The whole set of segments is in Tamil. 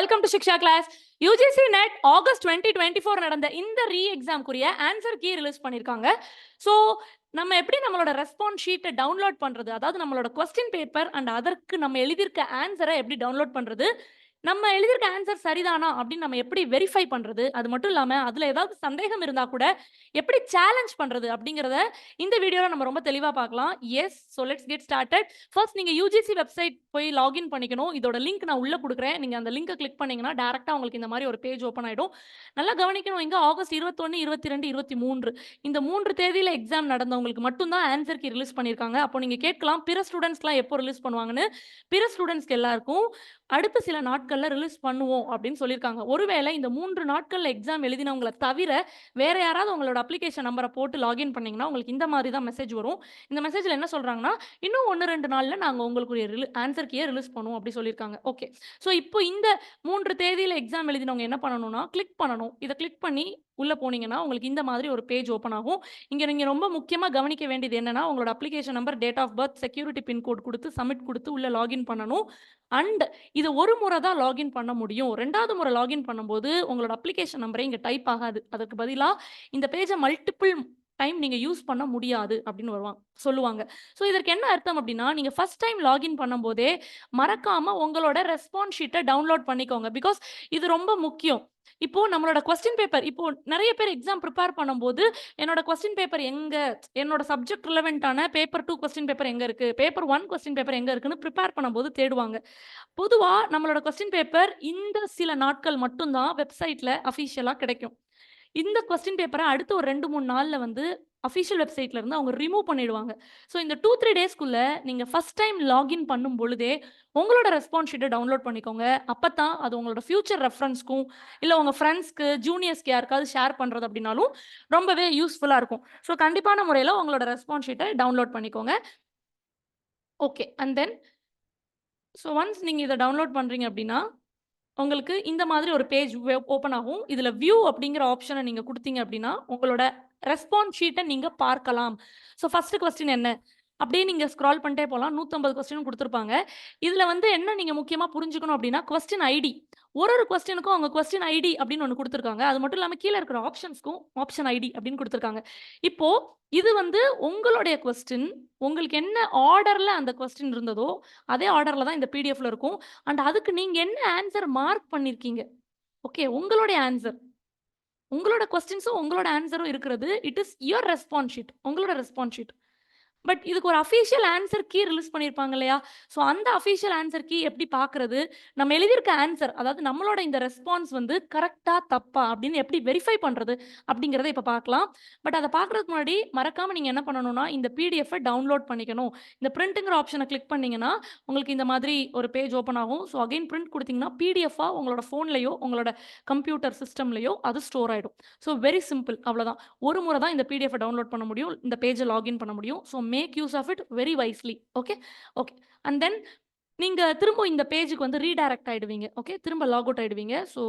Welcome to Shiksha class UGC NET August twenty twenty four நடந்த இந்த ரீ எக்ஸாம்க்குரிய ஆன்சர் கீ ரிலீஸ் பண்ணியிருக்காங்க ஸோ நம்ம எப்படி நம்மளோட ரெஸ்பான்ஸ் ஷீட்டை டவுன்லோட் பண்றது? அதாவது நம்மளோட கொஸ்டின் பேப்பர் அண்ட் அதற்கு நம்ம எழுதியிருக்க ஆன்சரை எப்படி டவுன்லோட் பண்றது? நம்ம எழுதியிருக்க ஆன்சர் சரிதானா அப்படின்னு நம்ம எப்படி வெரிஃபை பண்றது? அது மட்டும் இல்லாம அதுல ஏதாவது சந்தேகம் இருந்தா கூட எப்படி சேலஞ்ச் பண்றது அப்படிங்கறத இந்த வீடியோல நம்ம ரொம்ப தெளிவா பார்க்கலாம். Yes so let's get started first நீங்க யூஜிசி வெப்சைட் போய் லாகின் பண்ணிக்கணும். இதோட லிங்க் நான் உள்ள கொடுக்குறேன். நீங்க அந்த லிங்கை கிளிக் பண்ணீங்கன்னா டேரக்டா உங்களுக்கு இந்த மாதிரி ஒரு பேஜ் ஓப்பன் ஆயிடும். நல்லா கவனிக்கணும். இங்க ஆகஸ்ட் இருபத்தொன்னு இருபத்தி ரெண்டு இருபத்தி மூன்று இந்த மூன்று தேதியில எக்ஸாம் நடந்தவங்களுக்கு மட்டும்தான் ஆன்சர் கீ ரிலீஸ் பண்ணியிருக்காங்க. அப்போ நீங்க கேட்கலாம். பிற ஸ்டூடெண்ட்ஸ்லாம் எப்போ ரிலீஸ் பண்ணுவாங்கன்னு? பிற ஸ்டூடெண்ட்ஸ்க்கு எல்லாருக்கும். அடுத்த சில நாட்கள்ல ரிலீஸ் பண்ணுவோம் அப்படின்னு சொல்லியிருக்காங்க. ஒருவேளை இந்த மூன்று நாட்கள்ல எக்ஸாம் எழுதினவங்களை தவிர வேற யாராவது உங்களோட அப்ளிகேஷன் நம்பரை போட்டு லாகின் பண்ணீங்கன்னா உங்களுக்கு இந்த மாதிரி தான் மெசேஜ் வரும். இந்த மெசேஜ்ல என்ன சொல்றாங்கன்னா இன்னும் ஒன்று ரெண்டு நாள்ல நாங்க உங்களுக்கு ஆன்சர் கீயே ரிலீஸ் பண்ணுவோம்? அப்படி சொல்லியிருக்காங்க. ஓகே ஸோ இப்போ இந்த மூன்று தேதியில எக்ஸாம் எழுதினவங்க என்ன பண்ணணும்னா கிளிக் பண்ணணும். இதை கிளிக் பண்ணி உள்ள போனீங்கன்னா உங்களுக்கு இந்த மாதிரி ஒரு பேஜ் ஓப்பன் ஆகும். இங்க நீங்க ரொம்ப முக்கியமா கவனிக்க வேண்டியது என்னன்னா உங்களோட application number date of birth security pin code கொடுத்து சப்மிட் கொடுத்து உள்ள லாகின் பண்ணணும். அண்ட் இது ஒரு முறை தான் லாகின் பண்ண முடியும். ரெண்டாவது முறை லாகின் பண்ணும்போது உங்களோட அப்ளிகேஷன் நம்பரே இங்கே டைப் ஆகாது. அதுக்கு பதிலாக இந்த பேஜை மல்டிபிள் டைம் நீங்கள் யூஸ் பண்ண முடியாது அப்படின்னு வருவாங்க சொல்லுவாங்க. ஸோ இதற்கு என்ன அர்த்தம் அப்படின்னா நீங்கள் ஃபர்ஸ்ட் டைம் லாகின் பண்ணும்போதே மறக்காமல் உங்களோட ரெஸ்பான்ஸ் ஷீட்டை டவுன்லோட் பண்ணிக்கோங்க. பிகாஸ் இது ரொம்ப முக்கியம். இப்போ நம்மளோட கொஸ்டின் பேப்பர் இப்போ நிறைய பேர் எக்ஸாம் ப்ரிப்பேர் பண்ணும்போது என்னோட கொஸ்டின் பேப்பர் எங்க என்னோட சப்ஜெக்ட் ரிலவெண்டான பேப்பர் டூ கொஸ்டின் பேப்பர் எங்க இருக்கு பேப்பர் ஒன் கொஸ்டின் பேப்பர் எங்க இருக்குன்னு ப்ரிப்பேர் பண்ணும்போது தேடுவாங்க. பொதுவா நம்மளோட கொஸ்டின் பேப்பர் இந்த சில நாட்கள் மட்டும்தான் வெப்சைட்ல அஃபிஷியலா கிடைக்கும். இந்த கொஸ்டின் பேப்பரை அடுத்த ஒரு ரெண்டு மூணு நாளில் வந்து அஃபிஷியல் வெப்சைட்ல இருந்து அவங்க ரிமூவ் பண்ணிடுவாங்க. ஸோ இந்த டூ த்ரீ டேஸ்க்குள்ள நீங்க ஃபர்ஸ்ட் டைம் லாகின் பண்ணும் பொழுதே உங்களோட ரெஸ்பான்ஸ் ஷீட்டை டவுன்லோட் பண்ணிக்கோங்க. அப்பதான் அது உங்களோட ஃபியூச்சர் ரெஃபரன்ஸ்க்கும் இல்லை உங்க ஃப்ரெண்ட்ஸ்க்கு ஜூனியர்ஸ்க்கு யாருக்காவது ஷேர் பண்றது அப்படின்னாலும் ரொம்பவே யூஸ்ஃபுல்லா இருக்கும். ஸோ கண்டிப்பான முறையில் உங்களோட ரெஸ்பான்ஸ் ஷீட்டை டவுன்லோட் பண்ணிக்கோங்க. Okay and then so once நீங்கள் இதை டவுன்லோட் பண்ணுறீங்க அப்படின்னா உங்களுக்கு இந்த மாதிரி ஒரு பேஜ் ஓப்பன் ஆகும். இதில் வியூ அப்படிங்கிற ஆப்ஷனை நீங்கள் கொடுத்தீங்க அப்படின்னா உங்களோட ரெஸ்பான்ஸ் ஷீட்டை நீங்கள் பார்க்கலாம். ஸோ ஃபர்ஸ்ட் கொஸ்டின் என்ன? அப்படியே நீங்கள் ஸ்க்ரால் பண்ணிட்டே போகலாம் நூற்றம்பது கொஸ்டின் கொடுத்துருப்பாங்க. இதில் வந்து என்ன நீங்கள் முக்கியமாக புரிஞ்சுக்கணும் அப்படின்னா கொஸ்டின் ஐடி ஒரு ஒரு கொஸ்டினுக்கும் அவங்க கொஸ்டின் ஐடி அப்படின்னு ஒன்று கொடுத்துருக்காங்க. அது மட்டும் இல்லாமல் கீழே இருக்கிற ஆப்ஷன்ஸ்க்கும் ஆப்ஷன் ஐடி அப்படின்னு கொடுத்துருக்காங்க. இப்போ இது வந்து உங்களுடைய கொஸ்டின் உங்களுக்கு என்ன ஆர்டர்ல அந்த கொஸ்டின் இருந்ததோ அதே ஆர்டர்ல தான் இந்த பிடிஎஃப்ல இருக்கும். அண்ட் அதுக்கு நீங்க என்ன ஆன்சர் மார்க் பண்ணிருக்கீங்க? ஓகே உங்களுடைய ஆன்சர் உங்களோட கொஸ்டின்ஸும் உங்களோட ஆன்சரும் இருக்கிறது. It is your response sheet உங்களோட ரெஸ்பான்ஸ் ஷீட் பட் இதுக்கு ஒரு அஃபீஷியல் ஆன்சர் கீ ரிலீஸ் பண்ணியிருப்பாங்க இல்லையா? ஸோ அந்த அஃபீஷியல் ஆன்சர் கீ எப்படி பார்க்கறது நம்ம எழுதியிருக்க ஆன்சர் அதாவது நம்மளோட இந்த ரெஸ்பான்ஸ் வந்து கரெக்டாக தப்பா அப்படின்னு எப்படி வெரிஃபை பண்ணுறது அப்படிங்கிறத இப்போ பார்க்கலாம் பட் அதை பார்க்குறதுக்கு முன்னாடி மறக்காமல் நீங்கள் என்ன பண்ணணும்னா இந்த பிடிஎஃப்பை டவுன்லோட் பண்ணிக்கணும். இந்த பிரிண்ட்டுங்கிற ஆப்ஷனை கிளிக் பண்ணிங்கன்னா உங்களுக்கு இந்த மாதிரி ஒரு பேஜ் ஓப்பன் ஆகும். ஸோ அகைன் பிரிண்ட் கொடுத்தீங்கன்னா பிடிஎஃபாக உங்களோட ஃபோன்லையோ உங்களோட கம்ப்யூட்டர் சிஸ்டம்லையோ அது ஸ்டோர் ஆகிடும் ஸோ வெரி சிம்பிள் அவ்வளோதான் ஒரு முறை தான் இந்த பிடிஎஃப் டவுன்லோட் பண்ண முடியும். இந்த பேஜை லாகின் பண்ண முடியும். So make use of it very wisely okay okay and then நீங்கள் திரும்ப இந்த பேஜுக்கு வந்து ரீடைரக்ட் ஆகிடுவீங்க ஓகே திரும்ப லாக் அவுட் ஆகிடுவீங்க ஸோ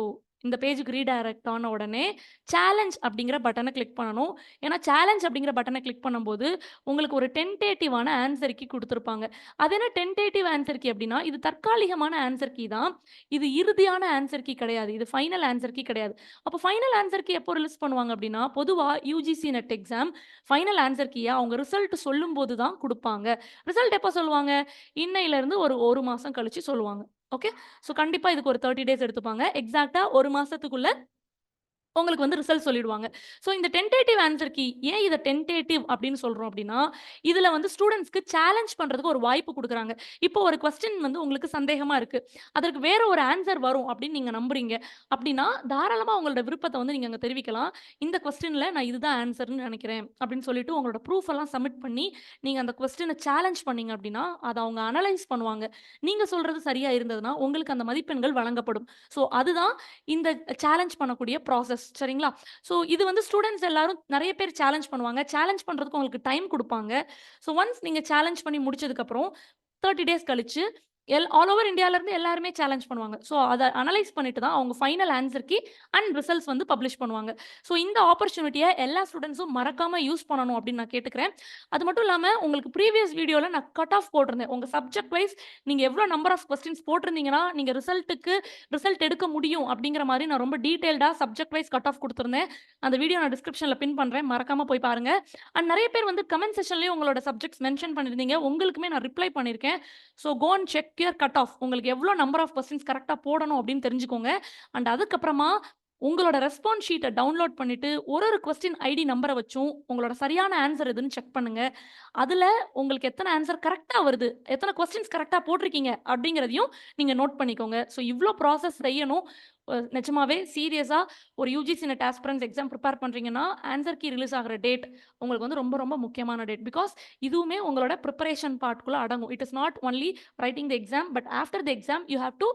இந்த பேஜுக்கு ரீடைரக்ட் ஆன உடனே சேலஞ்ச் அப்படிங்கிற பட்டனை கிளிக் பண்ணணும். ஏன்னா சேலஞ்ச் அப்படிங்கிற பட்டனை கிளிக் பண்ணும்போது உங்களுக்கு ஒரு டென்டேட்டிவான ஆன்சர் கீ கொடுத்துருப்பாங்க. அது என்ன டென்டேட்டிவ் ஆன்சர் கீ அப்படின்னா இது தற்காலிகமான ஆன்சர் கீ தான். இது இறுதியான ஆன்சர் கீ கிடையாது. இது ஃபைனல் ஆன்சர் கீ கிடையாது. அப்போ ஃபைனல் ஆன்சர் கீ எப்போ ரிலீஸ் பண்ணுவாங்க அப்படின்னா பொதுவாக UGC NET exam final answer கீயை அவங்க ரிசல்ட் சொல்லும் போது தான் கொடுப்பாங்க. ரிசல்ட் எப்போ சொல்லுவாங்க? இன்னையிலேருந்து ஒரு ஒரு மாதம் கழிச்சு சொல்லுவாங்க. ஓகே ஸோ கண்டிப்பாக இதுக்கு ஒரு தேர்ட்டி டேஸ் எடுத்துப்பாங்க. எக்ஸாக்டாக ஒரு மாதத்துக்குள்ளே உங்களுக்கு வந்து ரிசல்ட் சொல்லிடுவாங்க. ஸோ இந்த டென்டேட்டிவ் ஆன்சர் கீ ஏன் இதை டென்டேட்டிவ் அப்படின்னு சொல்கிறோம் அப்படின்னா இதில் வந்து ஸ்டூடெண்ட்ஸ்க்கு சேலஞ்ச் பண்ணுறதுக்கு ஒரு வாய்ப்பு கொடுக்குறாங்க. இப்போ ஒரு கொஸ்டின் வந்து உங்களுக்கு சந்தேகமாக இருக்குது அதற்கு வேற ஒரு ஆன்சர் வரும் அப்படின்னு நீங்கள் நம்புறீங்க. அப்படின்னா தாராளமாக உங்களோட விருப்பத்தை வந்து நீங்கள் அங்கே தெரிவிக்கலாம். இந்த கொஸ்டினில் நான் இதுதான் ஆன்சர்னு நினைக்கிறேன் அப்படின்னு சொல்லிட்டு உங்களோட ப்ரூஃப் எல்லாம் சப்மிட் பண்ணி நீங்கள் அந்த கொஸ்டினை சேலஞ்ச் பண்ணீங்க அப்படின்னா அதை அவங்க அனலைஸ் பண்ணுவாங்க. நீங்கள் சொல்கிறது சரியாக இருந்ததுன்னா உங்களுக்கு அந்த மதிப்பெண்கள் வழங்கப்படும். ஸோ அதுதான் இந்த சேலஞ்ச் பண்ணக்கூடிய ப்ராசஸ் சரிங்களா? ஸோ இது வந்து ஸ்டூடெண்ட்ஸ் எல்லாரும் நிறைய பேர் சேலஞ்ச் பண்ணுவாங்க. சேலஞ்ச் பண்ணுறதுக்கு உங்களுக்கு டைம் கொடுப்பாங்க. ஸோ ஒன்ஸ் நீங்கள் சேலஞ்ச் பண்ணி முடிச்சதுக்கப்புறம் தேர்ட்டி டேஸ் கழிச்சு எல் ஆல் ஓவர் இந்தியாவிலேருந்து எல்லாருமே சேலஞ்ச் பண்ணுவாங்க. ஸோ அதை அனலைஸ் பண்ணிட்டு தான் அவங்க ஃபைனல் ஆன்ஸர் அண்ட் ரிசல்ட்ஸ் வந்து பப்ளிஷ் பண்ணுவாங்க. ஸோ இந்த ஆப்பர்ச்சுனிட்டியை எல்லா ஸ்டூடண்ட்ஸும் மறக்காமல் யூஸ் பண்ணணும் அப்படின்னு நான் கேட்டுக்கிறேன். அது மட்டும் இல்லாமல் உங்களுக்கு ப்ரீவியஸ் வீடியோவில் நான் கட் ஆஃப் போட்டிருந்தேன். உங்கள் சப்ஜெக்ட் வைஸ் நீங்கள் எவ்வளோ நம்பர் ஆஃப் கொஸ்டின்ஸ் போட்டிருந்தீங்கன்னா, நீங்கள் ரிசல்ட்டுக்கு ரிசல்ட் எடுக்க முடியும் அப்படிங்கிற மாதிரி நான் ரொம்ப டீட்டெயில்டாக சப்ஜெக்ட் வைஸ் கட் ஆஃப் கொடுத்துருந்தேன் அந்த வீடியோ நான் டிஸ்கிரிப்ஷனில் பின் பண்ணுறேன் மறக்காமல் போய் பாருங்கள் அண்ட் நிறைய பேர் வந்து கமெண்ட் செஷன்லேயும் உங்களோட சப்ஜெக்ட்ஸ் மென்ஷன் பண்ணியிருந்தீங்க. உங்களுக்குமே நான் ரிப்ளை பண்ணியிருக்கேன். So cone check clear cut off. உங்களுக்கு எவ்வளோ நம்பர் ஆஃப் கொஸ்டின்ஸ் கரெக்டாக போடணும் அப்படின்னு தெரிஞ்சுக்கோங்க. அண்ட் அதுக்கப்புறமா உங்களோட ரெஸ்பான்ஸ் ஷீட்டை டவுன்லோட் பண்ணிட்டு, ஒரு ஒரு கொஸ்டின் ஐடி நம்பரை வச்சும், உங்களோட சரியான ஆன்சர் எதுன்னு செக் பண்ணுங்க. அதுல உங்களுக்கு எத்தனை ஆன்சர் கரெக்டாக வருது, எத்தனை கொஸ்டின்ஸ் கரெக்டாக போட்டிருக்கீங்க அப்படிங்கிறதையும் நீங்க நோட் பண்ணிக்கோங்க. ஸோ இவ்வளோ ப்ராசஸ் செய்யணும். நிஜமாவே சீரியஸாக ஒரு UGC NET aspirants exam prepare பண்ணுறீங்கன்னா ஆன்சர் கீ ரிலீஸ் ஆகிற டேட் உங்களுக்கு வந்து ரொம்ப ரொம்ப முக்கியமான டேட். பிகாஸ் இதுவுமே உங்களோட ப்ரிப்பரேஷன் பார்ட்குள்ளே அடங்கும். It is not only writing the exam, but after the exam you have to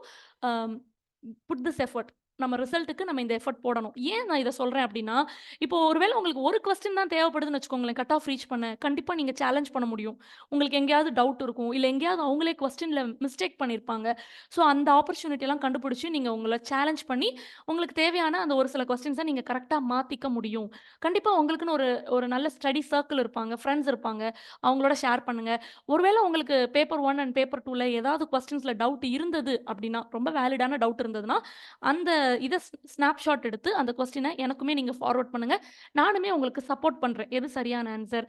put this effort நம்ம ரிசல்ட்டுக்கு நம்ம இந்த எஃபர்ட் போடணும். ஏன் நான் இதை சொல்றேன் அப்படின்னா, இப்போ ஒருவேளை உங்களுக்கு ஒரு கொஸ்டின் தான் தேவைப்படுதுன்னு வச்சுக்கோங்களேன், கட் ஆஃப் ரீச் பண்ண. கண்டிப்பா நீங்க சேலஞ்ச் பண்ண முடியும். உங்களுக்கு எங்கேயாவது டவுட் இருக்கும். இல்ல எங்கேயாவது அவங்களே கொஸ்டின்ல மிஸ்டேக் பண்ணியிருப்பாங்க. ஸோ அந்த ஆப்பர்ச்சுனிட்டி எல்லாம் கண்டுபிடிச்சு நீங்க உங்கள சேலஞ்ச் பண்ணி, உங்களுக்கு தேவையான அந்த ஒரு சில கொஸ்டின்ஸை நீங்க கரெக்டாக மாத்திக்க முடியும். கண்டிப்பா உங்களுக்குன்னு ஒரு ஒரு நல்ல ஸ்டடி சர்க்கிள் இருப்பாங்க, ஃப்ரெண்ட்ஸ் இருப்பாங்க. அவங்களோட ஷேர் பண்ணுங்க. ஒருவேளை உங்களுக்கு பேப்பர் ஒன் அண்ட் பேப்பர் டூல ஏதாவது கொஸ்டின்ஸ்ல டவுட் இருந்தது அப்படின்னா, ரொம்ப வேலிடான டவுட் இருந்ததுன்னா, அந்த இதை ஸ்னாப்ஷாட் எடுத்து அந்த கொஸ்டினை எனக்குமே நீங்கள் ஃபார்வர்ட் பண்ணுங்க. நானுமே உங்களுக்கு சப்போர்ட் பண்ணுறேன் எது சரியான ஆன்சர்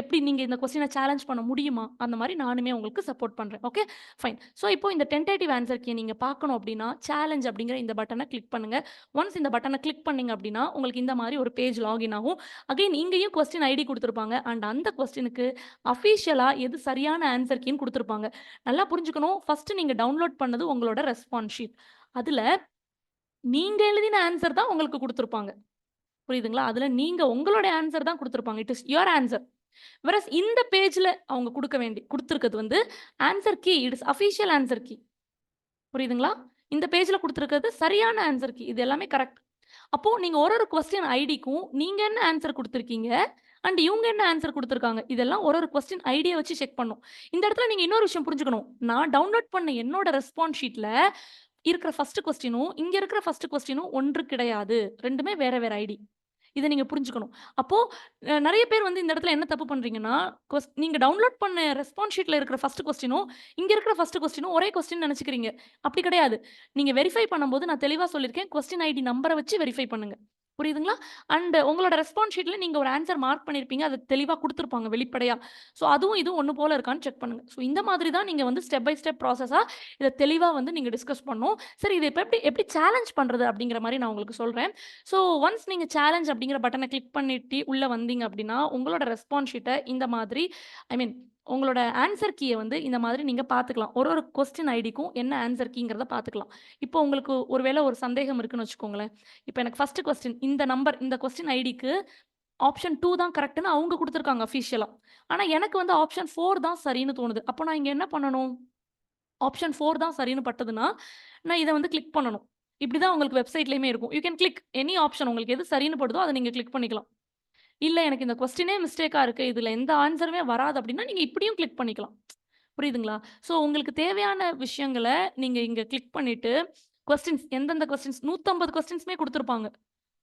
எப்படி நீங்கள் இந்த கொஸ்டினை சேலஞ்ச் பண்ண முடியுமா? அந்த மாதிரி நானுமே உங்களுக்கு சப்போர்ட் பண்ணுறேன் ஓகே, ஃபைன். ஸோ இப்போ இந்த டென்டேட்டிவ் ஆன்ஸர் நீங்கள் பார்க்கணும் அப்படின்னா, சேலஞ்ச் அப்படிங்கிற இந்த பட்டனை கிளிக் பண்ணுங்கள் ஒன்ஸ் இந்த பட்டனை கிளிக் பண்ணீங்க அப்படின்னா, உங்களுக்கு இந்த மாதிரி ஒரு பேஜ் லாகின் ஆகும். அகைன் இங்கேயும் கொஸ்டின் ஐடி கொடுத்துருப்பாங்க அண்ட் அந்த கொஸ்டினுக்கு அஃபீஷியலாக எது சரியான ஆன்சர் கீன்னு கொடுத்துருப்பாங்க நல்லா புரிஞ்சுக்கணும். ஃபஸ்ட்டு நீங்கள் டவுன்லோட் பண்ணது உங்களோட ரெஸ்பான்ஸ் ஷீட். அதில் நீங்க எழுதின ஆன்சர் தான் உங்களுக்கு கொடுத்துருப்பாங்க புரியுதுங்களா? அதுல நீங்க உங்களுடைய ஆன்சர் தான் கொடுத்துருப்பாங்க it is your answer versus இந்த பேஜ்ல அவங்க கொடுக்க வேண்டி கொடுத்துருக்கிறது வந்து answer key. It is official answer key. புரியுதுங்களா? இந்த பேஜ்ல கொடுத்துருக்கிறது சரியான ஆன்சர் கீ. இது எல்லாமே கரெக்ட். அப்போ நீங்க ஒரு ஒரு கொஸ்டின் ஐடிக்கும் நீங்க என்ன ஆன்சர் கொடுத்துருக்கீங்க அண்ட் இவங்க என்ன ஆன்சர் கொடுத்துருக்காங்க இதெல்லாம் ஒரு ஒரு கொஸ்டின் ஐடியா வச்சு செக் பண்ணணும். இந்த இடத்துல நீங்க இன்னொரு விஷயம் புரிஞ்சுக்கணும். நான் டவுன்லோட் பண்ண என்னோட ரெஸ்பான்ஸ் ஷீட்ல இருக்கிற ஃபர்ஸ்ட் கொஸ்டினும், இங்க இருக்கிற ஃபர்ஸ்ட் கொஸ்டினும் ஒன்று கிடையாது. ரெண்டுமே வேற வேற ஐடி. இதை நீங்க புரிஞ்சுக்கணும். அப்போ நிறைய பேர் வந்து இந்த இடத்துல என்ன தப்பு பண்றீங்கன்னா, கொஸ் நீங்க டவுன்லோட் பண்ண ரெஸ்பான்ஸ் ஷீட்ல இருக்கிற ஃபர்ஸ்ட் கொஸ்டினும், இங்க இருக்கிற ஃபர்ஸ்ட் கொஸ்டினும் ஒரே கொஸ்டின் நினைச்சுக்கிறீங்க அப்படி கிடையாது. நீங்க வெரிஃபை பண்ணும்போது நான் தெளிவா சொல்லியிருக்கேன். கொஸ்டின் ஐடி நம்பரை வச்சு வெரிஃபை பண்ணுங்க. புரியுதுங்களா? அண்ட் உங்களோட ரெஸ்பான்ஸ் ஷீட்ல நீங்க ஒரு ஆன்சர் மார்க் பண்ணியிருப்பீங்க. அது தெளிவா கொடுத்துருப்பாங்க வெளிப்படையா. ஸோ அதுவும் இதுவும் ஒன்று போல இருக்கான்னு செக் பண்ணுங்க. ஸோ இந்த மாதிரி தான் நீங்க வந்து ஸ்டெப் பை ஸ்டெப் ப்ராசஸா இதை தெளிவா வந்து நீங்க டிஸ்கஸ் பண்ணும் சரி இதை இப்போ எப்படி எப்படி சேலஞ்ச் பண்றது அப்படிங்கிற மாதிரி நான் உங்களுக்கு சொல்றேன். ஸோ ஒன்ஸ் நீங்க சேலஞ்ச் அப்படிங்கிற பட்டனை கிளிக் பண்ணிட்டு உள்ள வந்தீங்க அப்படின்னா, உங்களோட ரெஸ்பான்ஸ் ஷீட்டை இந்த மாதிரி ஐ மீன் உங்களோட ஆன்சர் கீயை வந்து இந்த மாதிரி நீங்கள் பார்த்துக்கலாம். ஒரு ஒரு கொஸ்டின் ஐடிக்கும் என்ன ஆன்சர் கீங்கிறத பார்த்துக்கலாம். இப்போ உங்களுக்கு ஒருவேளை ஒரு சந்தேகம் இருக்குன்னு வச்சுக்கோங்களேன். இப்போ எனக்கு ஃபர்ஸ்ட் கொஸ்டின் இந்த நம்பர் இந்த கொஸ்டின் ஐடிக்கு ஆப்ஷன் டூ தான் கரெக்டுன்னு அவங்க கொடுத்துருக்காங்க அஃபிஷியலாக ஆனால் எனக்கு வந்து ஆப்ஷன் ஃபோர் தான் சரின்னு தோணுது. அப்போ நான் இங்கே என்ன பண்ணணும்? ஆப்ஷன் ஃபோர் தான் சரின்னு பட்டதுன்னா, நான் இதை வந்து கிளிக் பண்ணணும். இப்படி தான் உங்களுக்கு வெப்சைட்லயுமே இருக்கும். You can click any option உங்களுக்கு எது சரின்னு படுதோ அதை நீங்க கிளிக் பண்ணிக்கலாம். இல்லை எனக்கு இந்த கொஸ்டினே மிஸ்டேக்காக இருக்குது இதில் எந்த ஆன்சருமே வராது அப்படின்னா, நீங்கள் இப்படியும் கிளிக் பண்ணிக்கலாம். புரியுதுங்களா? ஸோ உங்களுக்கு தேவையான விஷயங்களை நீங்கள் இங்கே கிளிக் பண்ணிவிட்டு கொஸ்டின்ஸ் எந்தெந்த கொஸ்டின்ஸ் 150 கொஸ்டின்ஸுமே கொடுத்துருப்பாங்க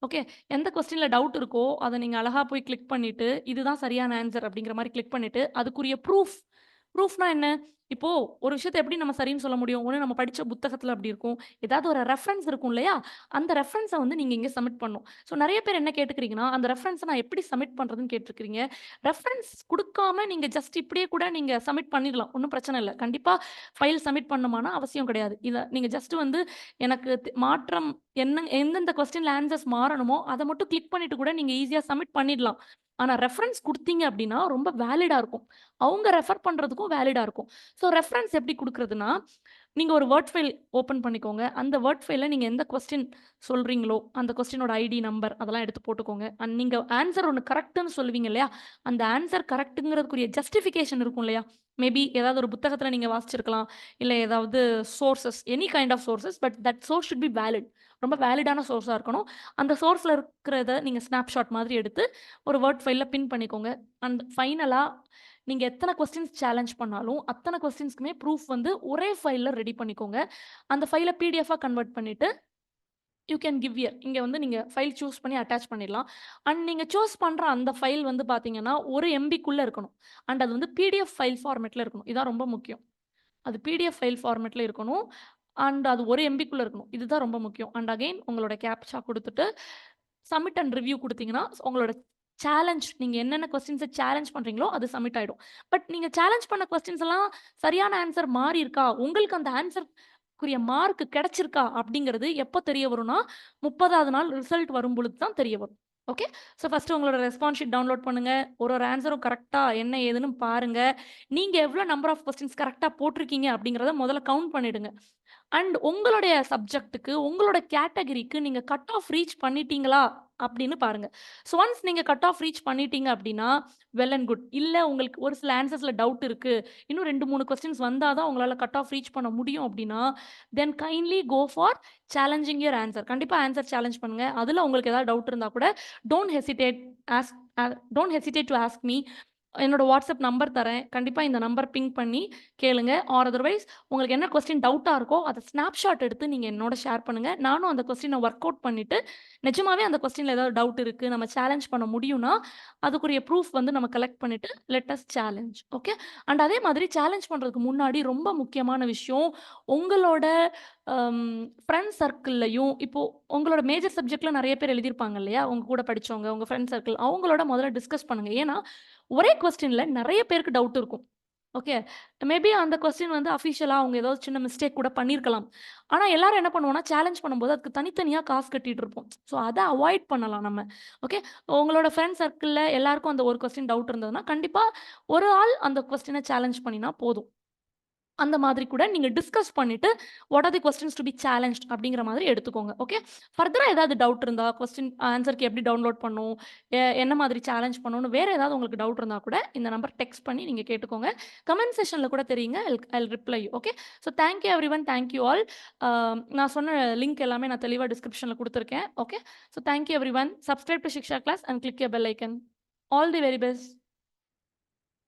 ஓகே. எந்த கொஸ்டின்ல டவுட் இருக்கோ, அதை நீங்கள் அழகாக போய் கிளிக் பண்ணிவிட்டு இதுதான் சரியான ஆன்சர் அப்படிங்கிற மாதிரி கிளிக் பண்ணிவிட்டு அதுக்குரிய ப்ரூஃப் ப்ரூஃப்னா என்ன? இப்போ ஒரு விஷயத்த எப்படி நம்ம சரின்னு சொல்ல முடியும்? ஒன்று நம்ம படித்த புத்தகத்தில் அப்படி இருக்கும். ஏதாவது ஒரு ரெஃபரன்ஸ் இருக்கும் இல்லையா? அந்த ரெஃபரன்ஸை வந்து நீங்கள் இங்கே சப்மிட் பண்ணணும். ஸோ நிறைய பேர் என்ன கேட்டுக்கிறீங்கன்னா, அந்த ரெஃபரன்ஸை நான் எப்படி சப்மிட் பண்ணுறதுன்னு கேட்டிருக்கிறீங்க ரெஃபரன்ஸ் கொடுக்காம நீங்கள் ஜஸ்ட் இப்படியே கூட நீங்கள் சப்மிட் பண்ணிடலாம். ஒன்றும் பிரச்சனை இல்லை கண்டிப்பாக ஃபைல் சப்மிட் பண்ணுமானா அவசியம் கிடையாது. இதை நீங்கள் ஜஸ்ட் வந்து எனக்கு மாற்றம் என்ன எந்தெந்த கொஸ்டின்ல ஆன்சர்ஸ் மாறணுமோ, அதை மட்டும் கிளிக் பண்ணிட்டு கூட நீங்கள் ஈஸியாக சப்மிட் பண்ணிடலாம். ஆனால் ரெஃபரன்ஸ் கொடுத்தீங்க அப்படின்னா, ரொம்ப வேலிடாக இருக்கும். அவங்க ரெஃபர் பண்ணுறதுக்கும் வேலிடாக இருக்கும். ஸோ ரெஃபரன்ஸ் எப்படி கொடுக்குறதுனா நீங்கள் ஒரு வேர்ட் ஃபைல் ஓப்பன் பண்ணிக்கோங்க. அந்த வேர்ட் ஃபைலில் நீங்கள் எந்த கொஸ்டின் சொல்கிறீங்களோ அந்த கொஸ்டினோட ஐடி நம்பர் அதெல்லாம் எடுத்து போட்டுக்கோங்க. அண்ட் நீங்கள் ஆன்சர் ஒன்று கரெக்டுன்னு சொல்லுவீங்க இல்லையா? அந்த ஆன்சர் கரெக்டுங்கிறதுக்குரிய ஜஸ்டிஃபிகேஷன் இருக்கும் இல்லையா? மேபி ஏதாவது ஒரு புத்தகத்தில் நீங்கள் வாசிச்சிருக்கலாம். இல்லை ஏதாவது sources any kind of sources but that source should be valid. ரொம்ப வேலிடான சோர்ஸாக இருக்கணும். அந்த சோர்ஸில் இருக்கிறத நீங்கள் ஸ்னாப்ஷாட் மாதிரி எடுத்து ஒரு வேர்ட் ஃபைலில் பின் பண்ணிக்கோங்க. அண்ட் ஃபைனலாக நீங்கள் எத்தனை கொஸ்டின்ஸ் சேலஞ்ச் பண்ணாலும், அத்தனை கொஸ்டின்ஸ்க்குமே ப்ரூஃப் வந்து ஒரே ஃபைலில் ரெடி பண்ணிக்கோங்க. அந்த ஃபைலை பிடிஎஃபாக கன்வெர்ட் பண்ணிவிட்டு யூ கேன் கிவ் இயர் இங்கே வந்து நீங்கள் ஃபைல் சூஸ் பண்ணி அட்டாச் பண்ணிடலாம். அண்ட் நீங்கள் சூஸ் பண்ணுற அந்த ஃபைல் வந்து பார்த்தீங்கன்னா, ஒரு எம்பிக்குள்ளே இருக்கணும். அண்ட் அது வந்து பிடிஎஃப் ஃபைல் ஃபார்மேட்டில் இருக்கணும். இதான் ரொம்ப முக்கியம். அது பிடிஎஃப் ஃபைல் ஃபார்மேட்டில் இருக்கணும். அண்ட் அது ஒரு எம்பிக்குள்ளே இருக்கணும். இதுதான் ரொம்ப முக்கியம். அண்ட் அகைன் உங்களோட கேப்ச்சா கொடுத்துட்டு சப்மிட் அண்ட் ரிவ்யூ கொடுத்தீங்கன்னா உங்களோட சேலஞ்ச் நீங்க என்னென்ன கொஸ்டின்ஸை சேலஞ்ச் பண்றீங்களோ, அது சப்மிட் ஆயிடும். பட் நீங்க சேலஞ்ச் பண்ண கொஸ்டின்ஸ் எல்லாம் சரியான ஆன்சர் மாறி இருக்கா? உங்களுக்கு அந்த ஆன்சர் குரிய மார்க் கிடைச்சிருக்கா? அப்படிங்கிறது எப்போ தெரிய வரும்னா, 30வது நாள் ரிசல்ட் வரும் பொழுது தான் தெரிய வரும். ஓகே. ஸோ ஃபஸ்ட்டு உங்களோட ரெஸ்பான்ஸ் ஷீட் டவுன்லோட் பண்ணுங்கள் ஒரு ஒரு ஆன்சரும் கரெக்டாக என்ன ஏதுன்னு பாருங்கள் நீங்கள் எவ்வளோ நம்பர் ஆஃப் கொஸ்டின்ஸ் கரெக்டாக போட்டிருக்கீங்க அப்படிங்கிறத முதல்ல கவுண்ட் பண்ணிவிடுங்க அண்ட் உங்களுடைய சப்ஜெக்ட்டுக்கு, உங்களோட கேட்டகரிக்கு நீங்கள் கட் ஆஃப் ரீச் பண்ணிட்டீங்களா? அப்படின்னு பாருங்க. ஸோ ஒன்ஸ் நீங்க கட் ஆஃப் ரீச் பண்ணிட்டீங்க அப்படின்னா, வெல் அண்ட் குட். இல்லை உங்களுக்கு ஒரு சில ஆன்சர்ஸில் டவுட் இருக்கு. இன்னும் 2, 3 கொஸ்டின்ஸ் வந்தால் தான் உங்களால கட் ஆஃப் ரீச் பண்ண முடியும் அப்படின்னா, then kindly go for challenging your answer கண்டிப்பா ஆன்சர் சேலஞ்ச் பண்ணுங்க. அதுல உங்களுக்கு ஏதாவது டவுட் இருந்தா கூட don't hesitate ask don't hesitate to ask me. என்னோட வாட்ஸ்அப் நம்பர் தரேன். கண்டிப்பாக இந்த நம்பர் பிங் பண்ணி கேளுங்க. ஆர் அதர்வைஸ் உங்களுக்கு என்ன கொஸ்டின் டவுட்டாக இருக்கோ, அதை ஸ்னாப்ஷாட் எடுத்து நீங்கள் என்னோட ஷேர் பண்ணுங்கள் நானும் அந்த கொஸ்டினை ஒர்க் அவுட் பண்ணிவிட்டு நிஜமாவே அந்த கொஸ்டினில் ஏதாவது டவுட் இருக்குது நம்ம சேலஞ்ச் பண்ண முடியும்னா, அதுக்குரிய ப்ரூஃப் வந்து நம்ம கலெக்ட் பண்ணிவிட்டு லெட்டஸ்ட் சேலஞ்ச். ஓகே. அண்ட் அதே மாதிரி சேலஞ்ச் பண்ணுறதுக்கு முன்னாடி ரொம்ப முக்கியமான விஷயம், உங்களோட ஃப்ரெண்ட் ஃப்ரெண்ட்ஸ் சர்க்கிள்லயும் இப்போ உங்களோட மேஜர் சப்ஜெக்ட்ல நிறைய பேர் எழுதியிருப்பாங்க இல்லையா? உங்க கூட படிச்சவங்க, உங்க ஃப்ரெண்ட் சர்க்கிள் அவங்களோட முதல்ல டிஸ்கஸ் பண்ணுங்க. ஏன்னா, ஒரே கொஸ்டின்ல நிறைய பேருக்கு டவுட் இருக்கும். ஓகே. மேபி அந்த கொஸ்டின் வந்து அஃபிஷியலா அவங்க ஏதாவது சின்ன மிஸ்டேக் கூட பண்ணியிருக்கலாம். ஆனா எல்லாரும் என்ன பண்ணுவோம்னா, சேலஞ்ச் பண்ணும்போது அதுக்கு தனித்தனியா காசு கட்டிட்டு இருப்போம். ஸோ அதை அவாய்ட் பண்ணலாம் நம்ம. ஓகே. உங்களோட ஃப்ரெண்ட் சர்க்கிளில் எல்லாருக்கும் அந்த ஒரு கொஸ்டின் டவுட் இருந்ததுன்னா, கண்டிப்பா ஒரு ஆள் அந்த கொஸ்டினை சேலஞ்ச் பண்ணினா போதும். அந்த மாதிரி கூட நீங்க டிஸ்கஸ் பண்ணிட்டு, what are the questions to be challenge அப்படிங்கிற மாதிரி எடுத்துக்கோங்க. ஓகே. ஃபர்தரா ஏதாவது டவுட் இருந்தா, கொஸ்டின் ஆன்சருக்கு எப்படி டவுன்லோட் பண்ணும் என்ன மாதிரி சேலஞ்ச் பண்ணணும்னு வேற ஏதாவது உங்களுக்கு டவுட் இருந்தா கூட, இந்த நம்பர் டெக்ஸ்ட் பண்ணி நீங்க கேட்டுக்கோங்க. கமெண்ட் செக்ஷன்ல கூட தெரியுங்க. I reply okay. So thank you everyone. Thank you all. நான் சொன்ன லிங்க் எல்லாமே நான் தெளிவாக டிஸ்கிரிப்ஷன்ல கொடுத்துருக்கேன் okay. So thank you everyone. Subscribe to Shiksha class and click bell icon. All the very best.